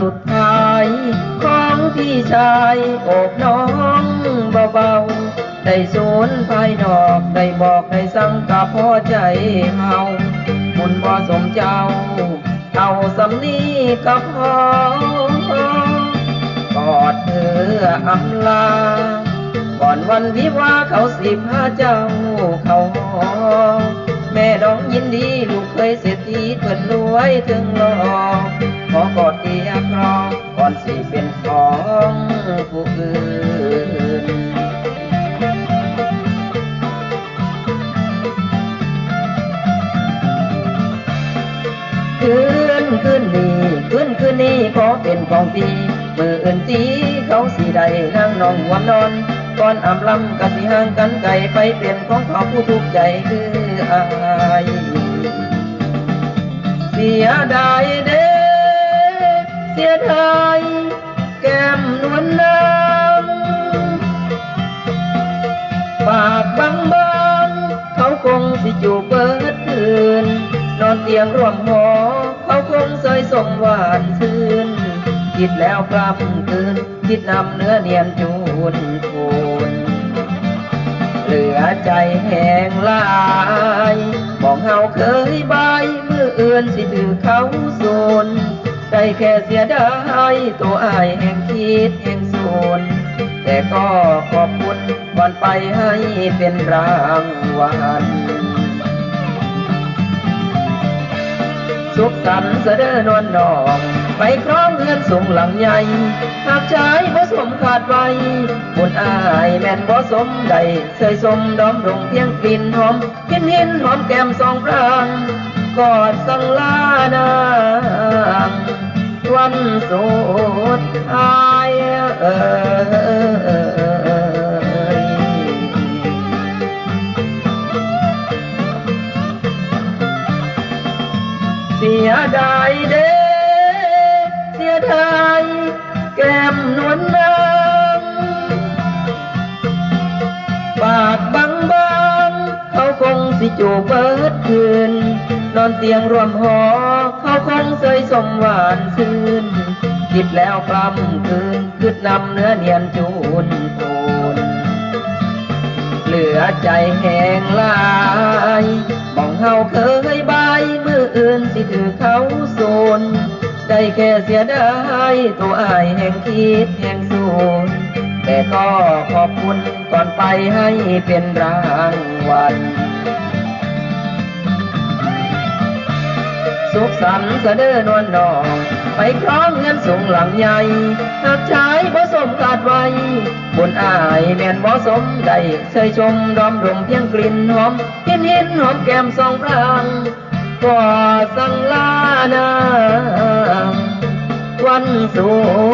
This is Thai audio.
สุดท้ายของพี่ชายอบน้องเบาๆได้สวนภายนอกได้บอกได้สั่งกับพ่อใจเฮาบุญบ่สมเจ้า เอาสำนีกับพ่อกอดเธออำลา ก่อนวันวิวาเขาสิบห้าเจ้าเขาหอแม่ดองยินดีลูกเคยเศรษฐีเกิดรวยถึงหลอก ขอกอดเกียร์ครองก่อนสิเป็นของผู้อื่นคืนคืนนี้คืนคืนนี้ขอเป็นของพี่มืออื่นตีเขาสีใดนั่งนองวันนอนก่อนอำลำกะสิห่างกันไกลไปเป็นของเขาผู้ทุกข์ใจคืออายเสียดายเด้ เสียดายแก้มนวลนางปากบางบางเขาคงสิจูบเบิดคืน นอนเตียงร่วมหอเขาคงเสยสมหวานชื่นคิดแล้วกล้ำคืนคิดนำเนื้อเนียนจูนคูนเหลือใจแห้งลายมองเฮาเคยบายมือเอื่นสิถือเขาโซน ได้แค่เสียดายตัวอายแห่งคิดแห่งโซนแต่ก็ขอบคุณก่อนไปให้เป็นรางวัลสุขสันต์เสดอนวลนองไปพร้อมเงินสูงหลังใหญ่หากชายบ่สมขาดไว้บุญอายแม่นบ่สมใดเคยสมดอมรงเพียงกลิ่นหอมกินหินหอมแก้มสองพรางกอดสังลานา สดท้ายเอ่ยเสียดายเด้เสียดายแก้มนวลนางปากบางบางเขาคงสิจูบเบิดคืนนอนเตียงรวมหอเขาคงเสยสมหวานซื่น คิดแล้วกล้ำคืนคืดนำเนื้อเนียนจูนปูนเหลือใจแห้งลายมองเฮาเคยบายมืออื่นสิถือเขาโซนได้แค่เสียดายตัวอายแห่งคิดแห่งสูนแต่ก็ขอบคุณก่อนไปให้เป็นรางวัล สันต์เสดอนวนนองไปคล้องเงินสูงหลังใหญ่หากชายบ่สมขาดไว้บุญอายแม่นบ่สมได้เชยชมดอมดมเพียงกลิ่นหอมกินหินหอมแก้มสองพรางก็สั่งลานางวันสุดท้ายเอ่ย